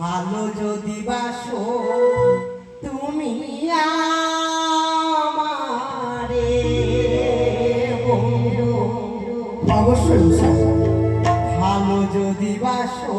ভালো যদি বাসো তুমি আমারে। অবশ্যই ভালো যদি বাসো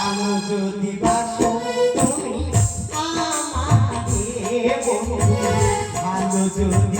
আলো যদি যদি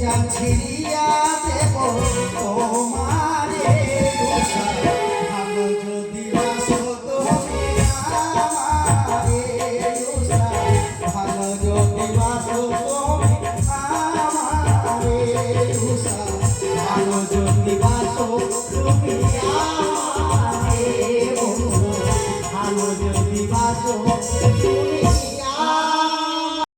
যাচ্ছি